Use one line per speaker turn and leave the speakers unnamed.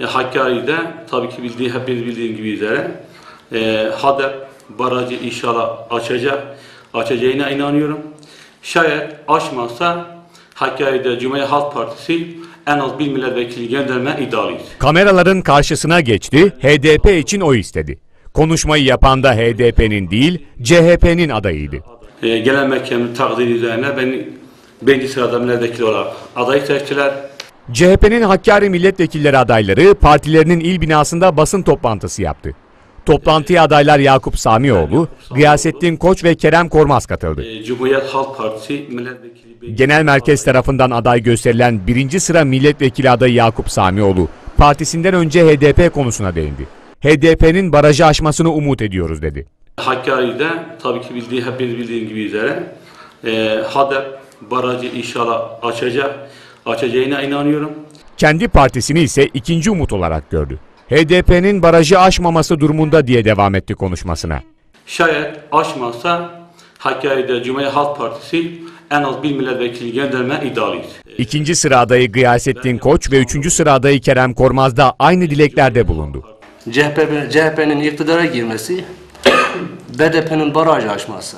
E, Hakkari'de tabii ki bildiği, hepiniz bildiğim gibi üzere e, HADEP barajı inşallah açacak, açacağına inanıyorum. Şayet açmazsa Hakkari'de Cumhuriyet Halk Partisi en az bir milletvekili gönderme iddialıyız.
Kameraların karşısına geçti, HDP için oy istedi. Konuşmayı yapan da HDP'nin değil, CHP'nin adayıydı.
E, genel mahkemenin takdiri üzerine beni birinci sırada milletvekili olarak aday seçtiler.
CHP'nin Hakkari milletvekilleri adayları partilerinin il binasında basın toplantısı yaptı. Toplantıya adaylar Yakup Samioğlu, Gıyasettin Koç ve Kerem Kormaz katıldı.
E, Cumhuriyet Halk Partisi milletvekili
Genel merkez tarafından aday gösterilen birinci sıra milletvekili adayı Yakup Samioğlu, partisinden önce HDP konusuna değindi. HDP'nin barajı aşmasını umut ediyoruz dedi.
Hakkari'de tabii ki bildiği, hepiniz bildiğim gibi üzere e, HADEP barajı inşallah açacak, açacağına inanıyorum.
Kendi partisini ise ikinci umut olarak gördü. HDP'nin barajı aşmaması durumunda diye devam etti konuşmasına.
Şayet açmazsa Hakkari'de Cumhuriyet Halk Partisi en az bir milletvekili gönderme iddialıyız.
İkinci sıra adayı Gıyasettin Koç ve üçüncü sıra adayı Kerem Kormaz da aynı dileklerde bulundu.
CHP, CHP'nin iktidara girmesi, BDP'nin baraj aşması.